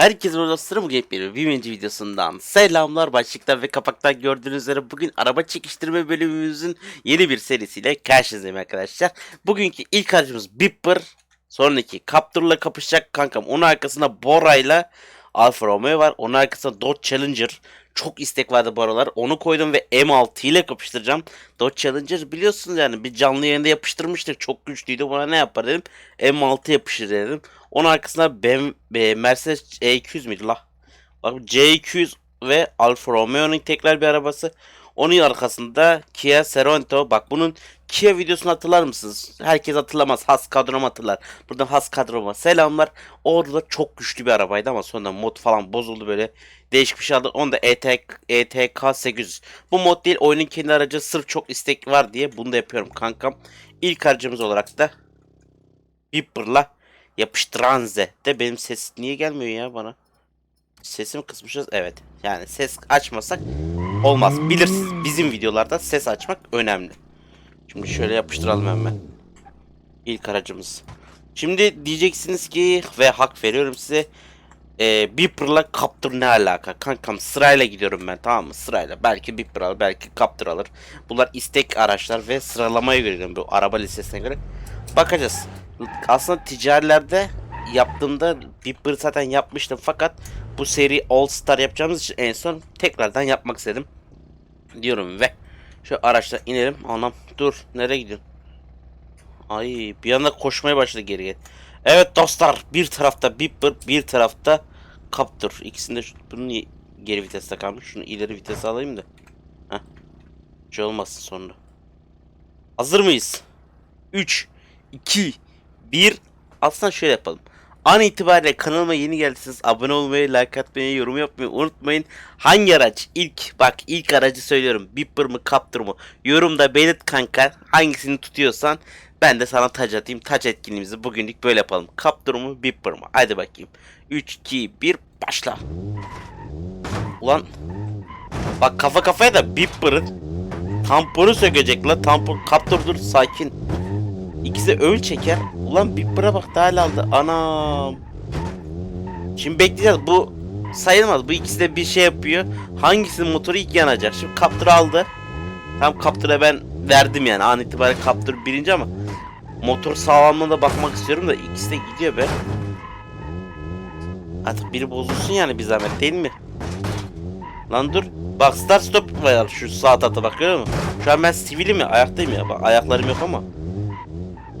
Herkese dostlarım bugün bir birinci videosundan selamlar başlıktan ve kapaktan gördüğünüz üzere bugün araba çekiştirme bölümümüzün yeni bir serisiyle karşınızdayım arkadaşlar. Bugünkü ilk aracımız Bipper, sonraki Captur'la kapışacak kankam. Onun arkasında Bora'yla Alfa Romeo var. Onun arkasında Dodge Challenger. Çok istek vardı bu aralar. Onu koydum ve M6 ile kapıştıracağım. Dodge Challenger biliyorsunuz yani bir canlı yayında yapıştırmıştık. Çok güçlüydü. Buna ne yapar dedim. M6 yapıştır dedim. Onun arkasında BMW, Mercedes E200 müydü la? Bak C200 ve Alfa Romeo'nun tekrar bir arabası. Onun arkasında Kia Sorento. Bak bunun Kia videosunu hatırlar mısınız? Herkes hatırlamaz. Has kadromu hatırlar. Buradan has kadroma selamlar. Orada da çok güçlü bir arabaydı ama sonra mod falan bozuldu böyle. Değişik bir şey aldı. Onda ET, ETK 800. Bu mod değil oyunun kendi aracı sırf çok istek var diye bunu da yapıyorum kankam. İlk aracımız olarak da Viper'la yapıştıranze de benim ses niye gelmiyor ya bana? Sesimi kısmışız evet. Yani ses açmasak olmaz. Bilirsiniz bizim videolarda ses açmak önemli. Şimdi şöyle yapıştıralım hemen. İlk aracımız. Şimdi diyeceksiniz ki ve hak veriyorum size. E, Beeper'la Captur ne alaka? Kankam sırayla gidiyorum ben tamam mı? Sırayla. Belki Beeper alır, belki Captur alır. Bunlar istek araçlar ve sıralamaya göre gidiyorum bu araba listesine göre. Bakacağız. Aslında ticarilerde yaptığımda Beeper zaten yapmıştım fakat bu seri All Star yapacağımız için en son tekrardan yapmak istedim. Diyorum ve şu araçtan inelim. Anam dur nereye gidiyorsun? Ay bir anda koşmaya başladı geri geri. Evet dostlar bir tarafta Beeper bir tarafta Captur. İkisinde şu, bunun niye geri viteste kalmış. Şunu ileri vitese alayım da. Heh. Şey olmasın sonra. Hazır mıyız? 3 2 1 Aslında şöyle yapalım. An itibariyle kanalıma yeni geldiyseniz abone olmayı, like atmayı, yorum yapmayı unutmayın. Hangi araç? İlk bak ilk aracı söylüyorum. Beeper mı Captur mu? Yorumda belirt kanka. Hangisini tutuyorsan ben de sana taç atayım. Taç etkinliğimizi bugünlük böyle yapalım. Captur mu Beeper mı? Hadi bakayım. 3 2 1 başla. Ulan Bak kafa kafaya da Beeper'ın tamponu sökecek la tampon. Captur dur sakin. İkisi öl çeker. Ulan Beeper'a bak daha aldı. Anam. Şimdi bekleyeceğiz. Bu sayılmaz. Bu ikisi de bir şey yapıyor. Hangisinin motoru ilk yanacak? Şimdi Captur aldı. Tam Captur'a ben verdim yani. An itibariyle Captur birinci ama motor sağlamlığına da bakmak istiyorum da ikisi de gidiyor be. Artık biri bozulsun yani bir zahmet değil mi? Lan dur. Bak start stop var şu sağ tarafta bak görüyor musun? Şu an ben sivilim ya ayaktayım ya. Bak ayaklarım yok ama.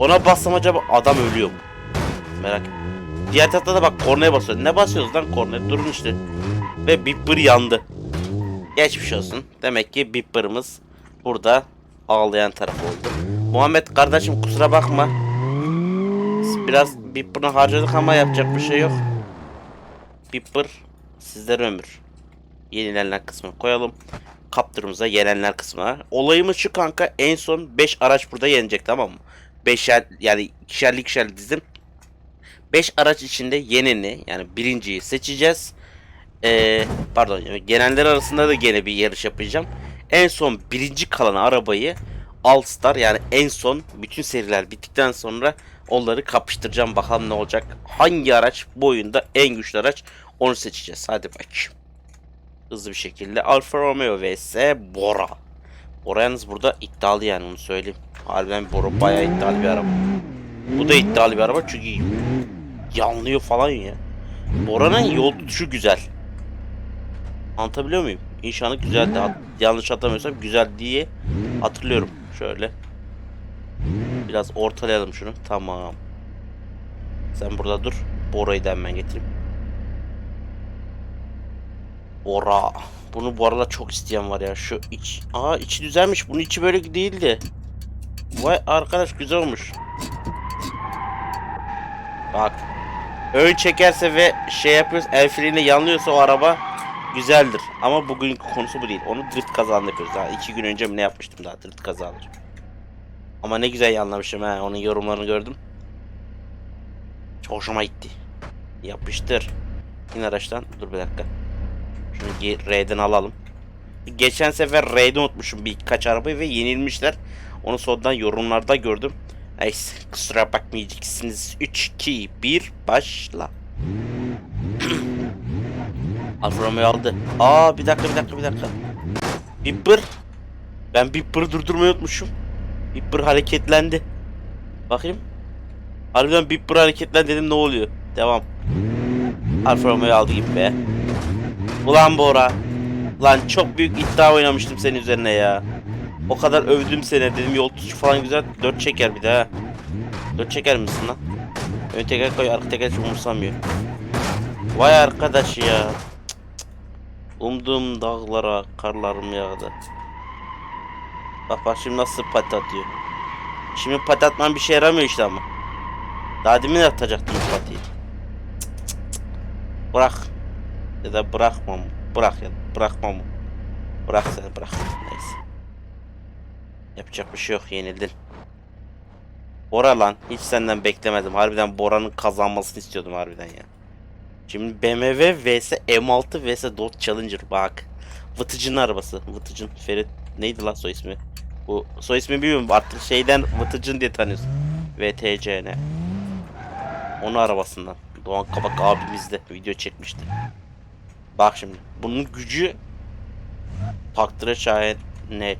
Ona bassam acaba adam ölüyor mu? Merak. Diğer tarafta da bak kornaya basıyor. Ne basıyoruz lan kornaya? Durun işte. Ve Bipper yandı. Geçmiş olsun. Demek ki Bipper'ımız burada ağlayan taraf oldu. Muhammed kardeşim kusura bakma. Biraz Bipper'ını harcadık ama yapacak bir şey yok. Bipper sizlere ömür. Yenilenen kısmını koyalım. Kaptırımıza yenenler kısmına. Olayımız şu kanka en son 5 araç burada yenecek tamam mı? Beşer yani ikişerli ikişerli dizim. 5 araç içinde yeneni yani birinciyi seçeceğiz. Ee, pardon genenler arasında da gene bir yarış yapacağım. En son birinci kalan arabayı All Star yani en son bütün seriler bittikten sonra onları kapıştıracağım bakalım ne olacak. Hangi araç bu oyunda en güçlü araç onu seçeceğiz. Hadi bakayım. Hızlı bir şekilde Alfa Romeo vs Bora. Bora burada iddialı yani onu söyleyeyim. Harbiden Bora bayağı iddialı bir araba. Bu da iddialı bir araba çünkü yanlıyor falan ya. Bora'nın yol tutuşu güzel. Anlatabiliyor muyum? İnşallah güzeldi. Yanlış hatırlamıyorsam güzel diye hatırlıyorum. Şöyle. Biraz ortalayalım şunu. Tamam. Sen burada dur. Bora'yı da hemen getireyim. Bora. Bunu bu aralar çok isteyen var ya. Şu iç. Aa içi düzelmiş. Bunun içi böyle değildi. Vay arkadaş güzel olmuş. Bak. Ön çekerse ve şey yapıyoruz el freniyle yanlıyorsa o araba güzeldir. Ama bugünkü konusu bu değil. Onu drift kazanı yapıyoruz. Daha iki gün önce mi ne yapmıştım daha drift kazanır. Ama ne güzel yanlamışım ha. Onun yorumlarını gördüm. Çok hoşuma gitti. Yapıştır. İn araçtan. Dur bir dakika. R'den alalım. Geçen sefer R'de unutmuşum birkaç arabayı ve yenilmişler. Onu sonradan yorumlarda gördüm. Neyse kusura bakmayacaksınız. 3, 2, 1 başla. Alfa Romeo aldı. Aa bir dakika bir dakika bir dakika. Bipper. Ben Bipper'ı durdurmayı unutmuşum. Bipper hareketlendi. Bakayım. Harbiden Bipper hareketlendi dedim ne oluyor? Devam. Alfa Romeo aldı gibi be. Ulan Bora. Lan çok büyük iddia oynamıştım senin üzerine ya. O kadar övdüm seni dedim yol tutuşu falan güzel. 4 çeker bir daha. 4 çeker misin lan? Ön teker koy arka teker hiç umursamıyor. Vay arkadaş ya. Umduğum dağlara karlarım yağdı. Bak bak şimdi nasıl pati atıyor. Şimdi pati atman bir şey yaramıyor işte ama. Daha demin atacaktım bu patiyi. Bırak. Ya da bırakmam. Bırak ya. Bırakmam. Bırak sen bırak. Neyse. Yapacak bir şey yok yenildin. Bora lan hiç senden beklemedim. Harbiden Bora'nın kazanmasını istiyordum harbiden ya. Şimdi BMW vs M6 vs Dodge Challenger bak. Vıtıcı'nın arabası. Vıtıcın Ferit neydi lan soy ismi? Bu soy ismi bilmiyorum artık şeyden Vıtıcın diye tanıyorsun. VTCN. Onun arabasından. Doğan Kabak abimiz de video çekmişti. Bak şimdi bunun gücü takdire şayet ne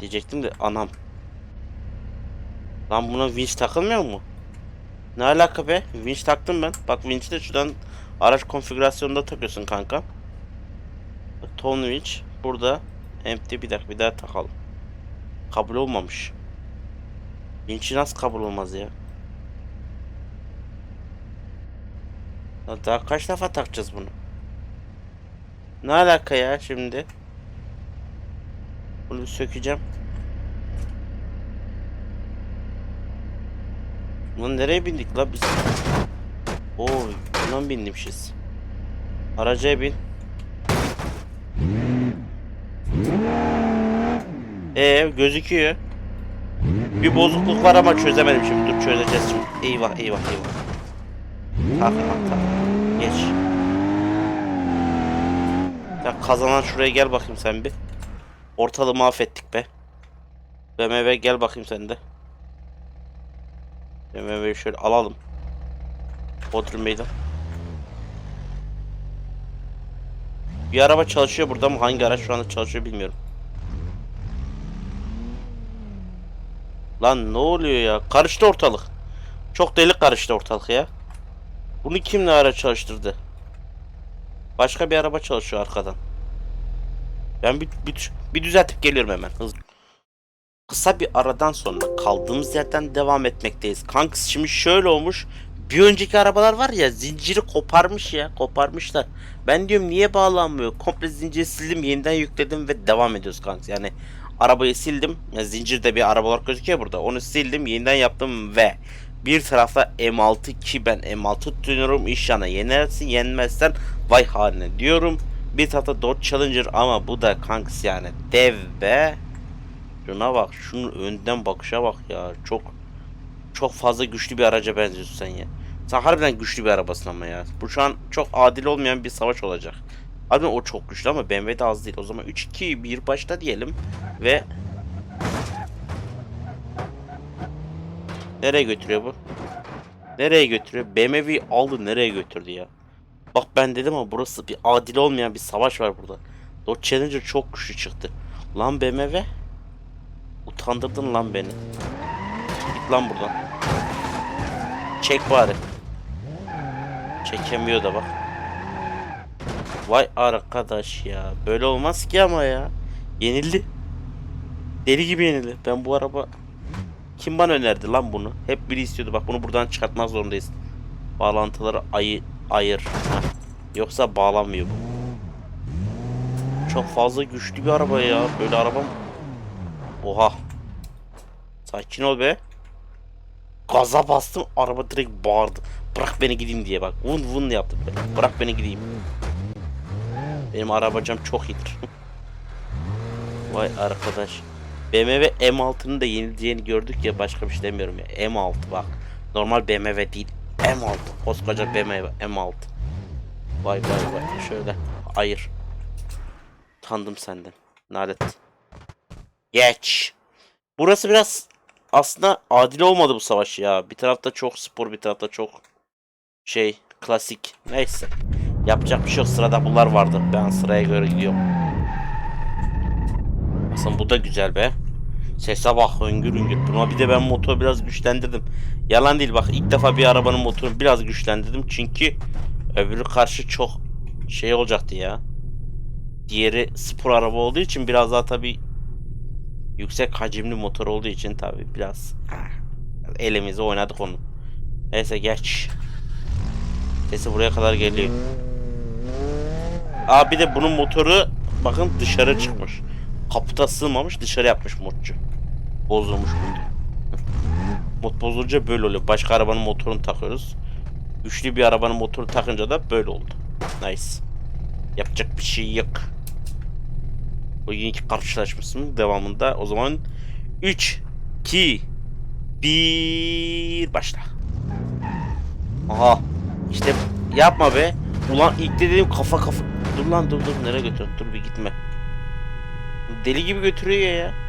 diyecektim de anam. Lan buna winch takılmıyor mu? Ne alaka be? Winch taktım ben. Bak winch'i de şuradan araç konfigürasyonunda takıyorsun kanka. Tone winch burada empty bir dakika bir daha takalım. Kabul olmamış. Winch'i nasıl kabul olmaz? Ya Daha kaç defa takacağız bunu? Ne alaka ya şimdi? Bunu sökeceğim. Lan nereye bindik la biz? Oo, buna binmişiz. Araca bin. Ee gözüküyor. Bir bozukluk var ama çözemedim şimdi. Dur çözeceğiz şimdi. Eyvah eyvah eyvah. Tak tak. Geç. Kazanan şuraya gel bakayım sen bir. Ortalığı mahvettik be. BMW gel bakayım sen de. BMW'yi şöyle alalım. Bodrum meydan. Bir araba çalışıyor burada ama hangi araç şu anda çalışıyor bilmiyorum. Lan ne oluyor ya? Karıştı ortalık. Çok deli karıştı ortalık ya. Bunu kim ne ara çalıştırdı? Başka bir araba çalışıyor arkadan. Ben bir, bir, bir düzeltip geliyorum hemen. Hızlı. Kısa bir aradan sonra kaldığımız yerden devam etmekteyiz. Kanks şimdi şöyle olmuş. Bir önceki arabalar var ya zinciri koparmış ya koparmışlar. Ben diyorum niye bağlanmıyor? Komple zinciri sildim yeniden yükledim ve devam ediyoruz kanks. Yani arabayı sildim. Ya zincirde bir araba olarak gözüküyor burada. Onu sildim yeniden yaptım ve bir tarafta M6 ki ben M6 tutuyorum inşallah yenersin yenmezsen vay haline diyorum. Bir tarafta Dodge Challenger ama bu da kanks yani dev be. Şuna bak şunun önden bakışa bak ya çok çok fazla güçlü bir araca benziyorsun sen ya. Sen harbiden güçlü bir arabasın ama ya. Bu şu an çok adil olmayan bir savaş olacak. Harbiden o çok güçlü ama BMW de az değil. O zaman 3-2-1 başta diyelim ve Nereye götürüyor bu? Nereye götürüyor? BMW'yi aldı nereye götürdü ya? Bak ben dedim ama burası bir adil olmayan bir savaş var burada. Dodge Challenger çok güçlü çıktı. Lan BMW? Utandırdın lan beni. Git lan buradan. Çek bari. Çekemiyor da bak. Vay arkadaş ya. Böyle olmaz ki ama ya. Yenildi. Deli gibi yenildi. Ben bu araba... Kim bana önerdi lan bunu? Hep biri istiyordu. Bak bunu buradan çıkartmak zorundayız. Bağlantıları ayı ayır. Heh. Yoksa bağlanmıyor bu. Çok fazla güçlü bir araba ya. Böyle araba mı? Oha. Sakin ol be. Gaza bastım araba direkt bağırdı. Bırak beni gideyim diye bak. Vun vun yaptı böyle. Bırak beni gideyim. Benim arabacam çok iyidir. Vay arkadaş. BMW M6'nın da yenileceğini gördük ya başka bir şey demiyorum ya. M6 bak. Normal BMW değil. M6. Koskoca BMW M6. Vay vay vay. Şöyle ayır. Tanıdım senden. Nalet. Geç. Burası biraz aslında adil olmadı bu savaş ya. Bir tarafta çok spor, bir tarafta çok şey klasik. Neyse. Yapacak bir şey yok. Sırada bunlar vardı. Ben sıraya göre gidiyorum. Aslında bu da güzel be. Sese bak hüngür hüngür. Buna bir de ben motoru biraz güçlendirdim. Yalan değil bak ilk defa bir arabanın motorunu biraz güçlendirdim. Çünkü öbürü karşı çok şey olacaktı ya. Diğeri spor araba olduğu için biraz daha tabi yüksek hacimli motor olduğu için tabi biraz elimizi oynadık onu. Neyse geç. Sesi buraya kadar geliyor. Aa bir de bunun motoru bakın dışarı çıkmış. Kaputa sığmamış dışarı yapmış modcu. Bozulmuş bunu. Mod bozulunca böyle oluyor. Başka arabanın motorunu takıyoruz. Güçlü bir arabanın motorunu takınca da böyle oldu. Nice. Yapacak bir şey yok. Bugünkü karşılaşmasının devamında o zaman 3 2 1 başla. Aha. İşte yapma be. Ulan ilk de dedim kafa kafa. Dur lan dur dur nereye götür? Dur bir gitme. Deli gibi götürüyor ya.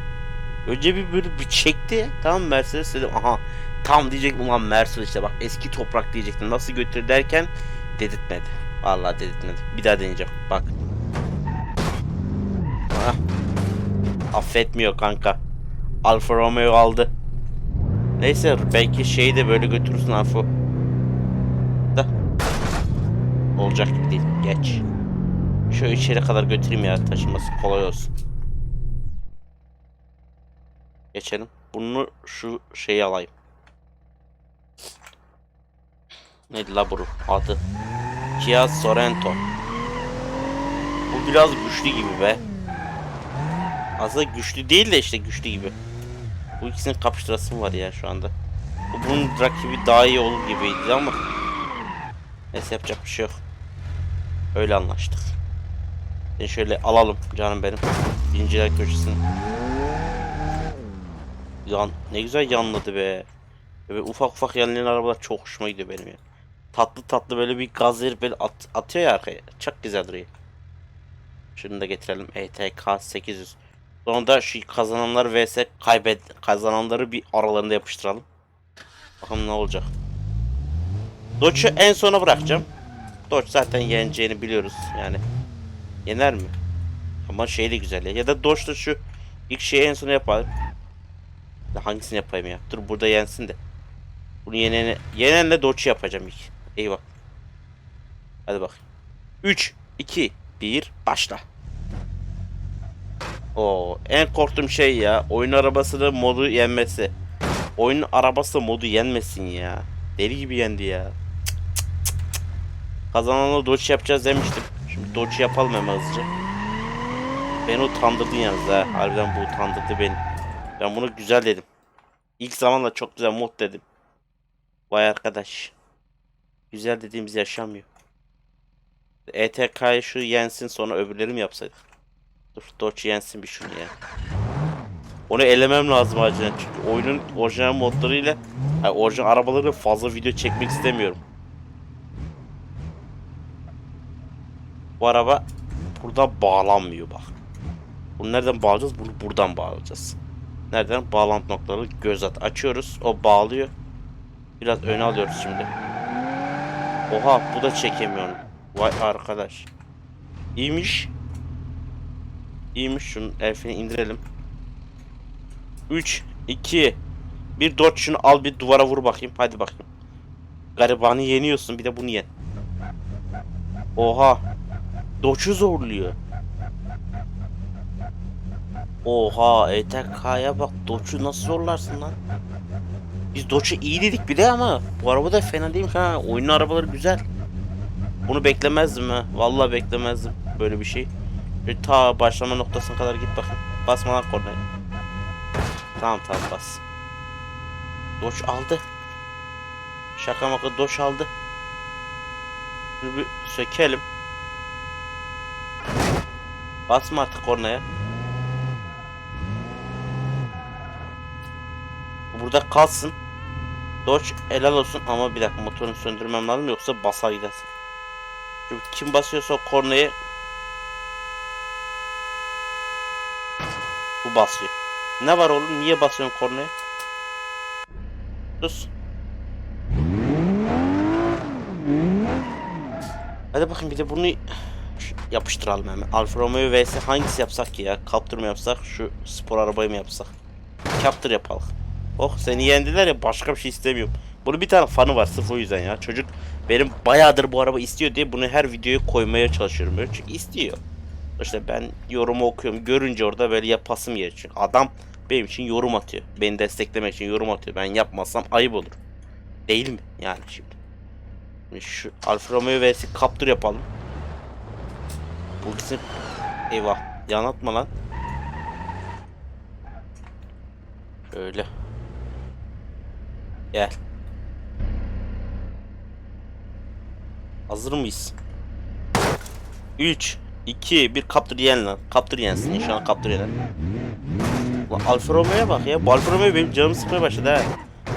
Önce bir böyle bir çekti. Tamam Mercedes dedim. Aha. Tam diyecektim ulan Mercedes işte bak eski toprak diyecektim. Nasıl götür derken dedirtmedi. Vallahi dedirtmedi. Bir daha deneyeceğim. Bak. Aha. Affetmiyor kanka. Alfa Romeo aldı. Neyse belki şeyi de böyle götürürsün Alfa. Da. Olacak gibi değil. Geç. Şöyle içeri kadar götüreyim ya taşıması kolay olsun. Geçelim. Bunu şu şeyi alayım. Neydi la bu adı? Kia Sorento. Bu biraz güçlü gibi be. Aslında güçlü değil de işte güçlü gibi. Bu ikisinin kapıştırası var ya şu anda. Bu bunun rakibi daha iyi olur gibiydi ama. Neyse yapacak bir şey yok. Öyle anlaştık. Seni şöyle alalım canım benim. Birinciler köşesini. Yan, ne güzel yanladı be. Böyle ufak ufak yanlayan arabalar çok hoşuma gidiyor benim ya. Tatlı tatlı böyle bir gaz verip böyle at, atıyor ya arkaya. Çok güzel duruyor. Şunu da getirelim. ETK 800. Sonra da şu kazananlar vs kaybet kazananları bir aralarında yapıştıralım. Bakalım ne olacak. Dodge'u en sona bırakacağım. Dodge zaten yeneceğini biliyoruz yani. Yener mi? Ama şey de güzel ya. Ya da Dodge'da şu ilk şeyi en sona yapalım. Ya Hangisini yapayım ya? Dur burada yensin de. Bunu yenene, yenenle Dodge yapacağım ilk. Bak. Hadi bak. 3, 2, 1, başla. Oo, en korktuğum şey ya. Oyun arabasının modu yenmesi. Oyun arabası modu yenmesin ya. Deli gibi yendi ya. Kazananla Dodge yapacağız demiştim. Şimdi Dodge yapalım hemen hızlıca. Beni utandırdın yalnız ha. Harbiden bu utandırdı beni. Ben bunu güzel dedim. İlk zamanla çok güzel mod dedim. Vay arkadaş. Güzel dediğimiz yaşamıyor. ETK'yı şu yensin sonra öbürleri mi yapsaydık? Dur Dodge yensin bir şunu ya. Onu elemem lazım acilen çünkü oyunun orijinal modlarıyla yani orijinal arabaları fazla video çekmek istemiyorum. Bu araba burada bağlanmıyor bak. Bunu nereden bağlayacağız? Bunu buradan bağlayacağız. Nereden? Bağlantı noktaları göz at. Açıyoruz. O bağlıyor. Biraz öne alıyoruz şimdi. Oha bu da çekemiyor. Vay arkadaş. İyiymiş. İyiymiş. Şunun elfini indirelim. 3, 2, 1 4 şunu al bir duvara vur bakayım. Hadi bakayım. Garibanı yeniyorsun bir de bunu yen. Oha. Doç'u zorluyor. Oha ETK'ya bak Doç'u nasıl zorlarsın lan? Biz Doç'u iyi dedik bir de ama bu araba da fena değilmiş ha. Oyunun arabaları güzel. Bunu beklemezdim ha. Vallahi beklemezdim böyle bir şey. Bir ta başlama noktasına kadar git bakayım. Basma lan kornaya. Tamam tamam bas. Doç aldı. Şaka maka doç aldı. Şunu bir sökelim. Basma artık kornaya. Burada kalsın. Dodge helal olsun ama bir dakika motorunu söndürmem lazım yoksa basar gidersin. Çünkü kim basıyorsa o kornayı bu basıyor. Ne var oğlum? Niye basıyorsun kornaya? Sus. Hadi bakın bir de bunu yapıştıralım hemen. Alfa Romeo vs hangisi yapsak ki ya? Captur mu yapsak? Şu spor arabayı mı yapsak? Captur yapalım. Oh seni yendiler ya başka bir şey istemiyorum. Bunun bir tane fanı var sırf o yüzden ya. Çocuk benim bayağıdır bu araba istiyor diye bunu her videoya koymaya çalışıyorum böyle. Çünkü istiyor. İşte ben yorumu okuyorum. Görünce orada böyle yapasım geliyor. Çünkü adam benim için yorum atıyor. Beni desteklemek için yorum atıyor. Ben yapmazsam ayıp olur. Değil mi? Yani şimdi. Şu Alfa Romeo vs Captur yapalım. Bu bizim... Eyvah. Yanatma lan. Şöyle. Gel. Hazır mıyız? 3 2 1 Captur yen lan. Captur yensin inşallah Captur yener. Lan Alfa Romeo'ya bak ya. Bu Alfa Romeo benim canımı sıkmaya başladı ha.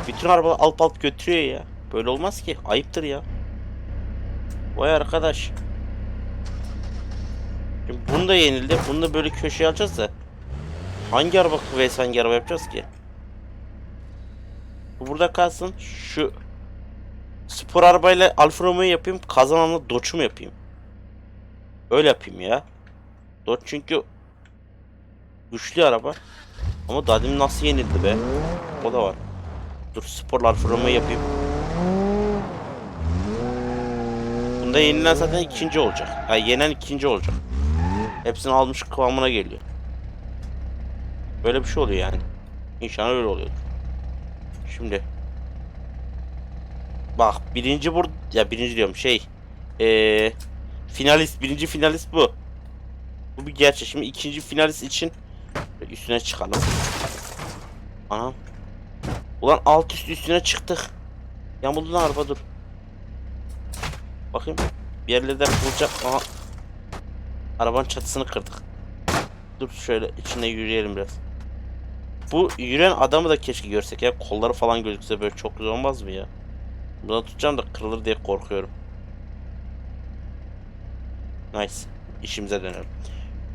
Bütün arabalar alt alt götürüyor ya. Böyle olmaz ki. Ayıptır ya. Vay arkadaş. Şimdi bunu da yenildi. Bunu da böyle köşeye alacağız da. Hangi araba vs hangi araba yapacağız ki? Bu burada kalsın. Şu spor arabayla Alfa Romeo yapayım. Kazananla Dodge'u mu yapayım? Öyle yapayım ya. Dodge çünkü güçlü araba. Ama daha demin nasıl yenildi be? O da var. Dur spor Alfa Romeo yapayım. Bunda yenilen zaten ikinci olacak. Yani yenen ikinci olacak. Hepsini almış kıvamına geliyor. Böyle bir şey oluyor yani. İnşallah öyle oluyor. Şimdi. Bak birinci bur ya birinci diyorum şey. Eee finalist birinci finalist bu. Bu bir gerçek. Şimdi ikinci finalist için üstüne çıkalım. Anam. Ulan alt üst üstüne çıktık. Yamuldu lan araba dur. Bakayım. Bir yerlerden bulacak. Aha. Arabanın çatısını kırdık. Dur şöyle içine yürüyelim biraz. Bu yürüyen adamı da keşke görsek ya. Kolları falan gözükse böyle çok güzel olmaz mı ya? Buna tutacağım da kırılır diye korkuyorum. Nice. İşimize dönelim.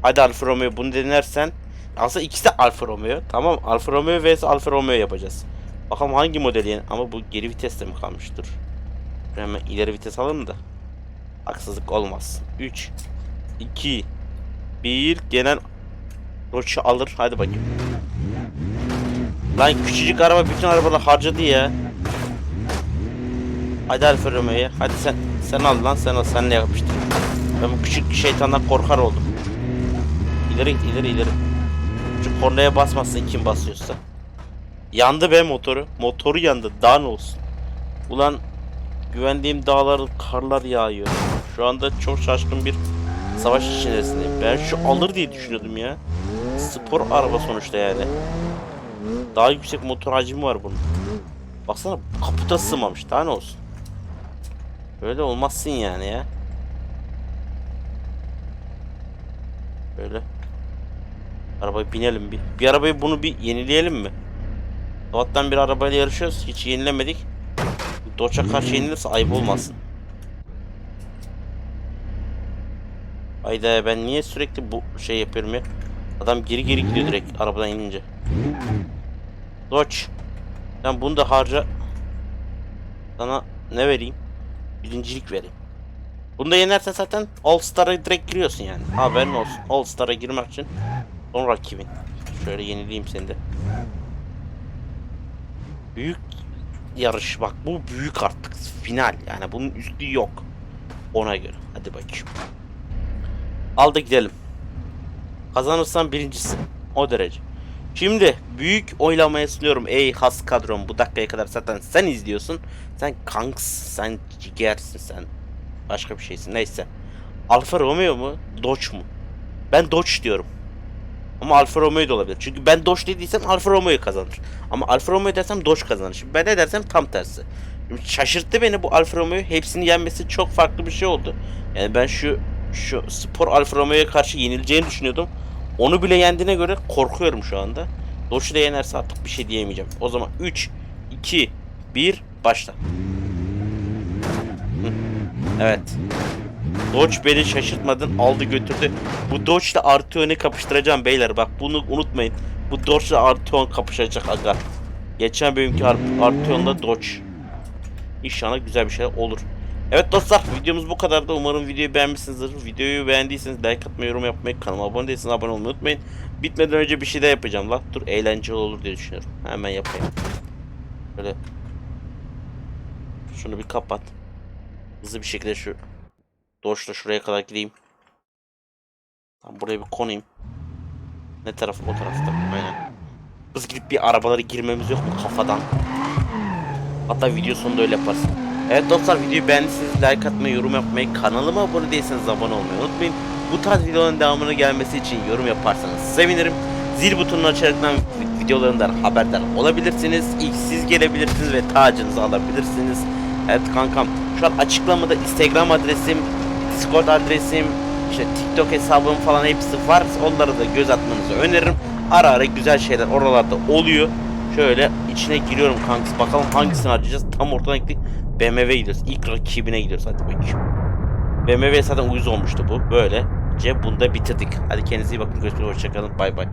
Hadi Alfa Romeo bunu denersen aslında ikisi de Alfa Romeo. Tamam Alfa Romeo vs Alfa Romeo yapacağız. Bakalım hangi model yeni ama bu geri viteste mi kalmıştır? Hemen ileri vites alalım da. Haksızlık olmaz. 3 2 1 genel Roç'u alır. Hadi bakayım. Lan küçücük araba bütün arabalar harcadı ya. Hadi Alfa Romeo'ya. Hadi sen sen al lan sen al senle yapıştır. Ben bu küçük şeytandan korkar oldum. İleri git ileri ileri. Şu kornaya basmazsın kim basıyorsa. Yandı be motoru. Motoru yandı. Daha olsun. Ulan güvendiğim dağlar karlar yağıyor. Şu anda çok şaşkın bir savaş içerisindeyim. Ben şu alır diye düşünüyordum ya. Spor araba sonuçta yani. Daha yüksek motor hacmi var bunun. Baksana kaputa sığmamış. Daha ne olsun. Böyle olmazsın yani ya. Böyle. Arabaya binelim bir. Bir arabayı bunu bir yenileyelim mi? Doğattan bir arabayla yarışıyoruz. Hiç yenilemedik. Doç'a karşı yenilirse ayıp olmasın. Hayda ben niye sürekli bu şey yapıyorum ya? Adam geri geri gidiyor direkt arabadan inince. Dodge. Ben bunu da harca. Sana ne vereyim? Birincilik vereyim. Bunu da yenersen zaten All Star'a direkt giriyorsun yani. Haberin olsun. All Star'a girmek için son rakibin. Şöyle yenileyim seni de. Büyük yarış bak bu büyük artık final yani bunun üstü yok. Ona göre. Hadi bakayım. Al da gidelim. Kazanırsan birincisi. O derece. Şimdi büyük oylamaya sunuyorum. Ey has kadrom bu dakikaya kadar zaten sen izliyorsun. Sen kanks, sen cigersin sen. Başka bir şeysin neyse. Alfa Romeo mu? Dodge mu? Ben Dodge diyorum. Ama Alfa Romeo da olabilir. Çünkü ben Dodge dediysem Alfa Romeo kazanır. Ama Alfa Romeo dersem Dodge kazanır. Şimdi ben ne dersem tam tersi. Şimdi şaşırttı beni bu Alfa Romeo. Hepsini yenmesi çok farklı bir şey oldu. Yani ben şu şu spor Alfa Romeo'ya karşı yenileceğini düşünüyordum. Onu bile yendiğine göre korkuyorum şu anda. Dodge'u da yenerse artık bir şey diyemeyeceğim. O zaman 3, 2, 1 başla. Evet. Dodge beni şaşırtmadın aldı götürdü. Bu Dodge ile Arteon'u kapıştıracağım beyler bak bunu unutmayın. Bu Dodge ile Arteon kapışacak aga. Geçen bölümki Ar Arteon'la Dodge. İnşallah güzel bir şey olur. Evet dostlar videomuz bu kadardı. Umarım videoyu beğenmişsinizdir. Videoyu beğendiyseniz like atmayı, yorum yapmayı, kanalıma abone değilseniz abone olmayı unutmayın. Bitmeden önce bir şey daha yapacağım la. Dur eğlenceli olur diye düşünüyorum. Hemen yapayım. Böyle. Şunu bir kapat. Hızlı bir şekilde şu Doşla şuraya kadar gideyim. Tam buraya bir konayım. Ne taraf o tarafta. Aynen. Hız gidip bir arabalara girmemiz yok mu kafadan? Hatta video sonunda öyle yaparız. Evet dostlar videoyu beğendiyseniz like atmayı, yorum yapmayı, kanalıma abone değilseniz abone olmayı unutmayın. Bu tarz videoların devamını gelmesi için yorum yaparsanız sevinirim. Zil butonunu açaraktan vi- videolarından haberdar olabilirsiniz. İlk siz gelebilirsiniz ve tacınızı alabilirsiniz. Evet kankam şu an açıklamada Instagram adresim, Discord adresim, işte TikTok hesabım falan hepsi var. Onlara da göz atmanızı öneririm. Ara ara güzel şeyler oralarda oluyor. Şöyle içine giriyorum kankası. Bakalım hangisini harcayacağız. Tam ortadan gittik. BMW gidiyoruz. İlk rakibine gidiyoruz. Hadi bakayım. BMW zaten uyuz olmuştu bu. Böyle. Ce bunu da bitirdik. Hadi kendinize iyi bakın. Görüşürüz. Hoşçakalın. Bay bay.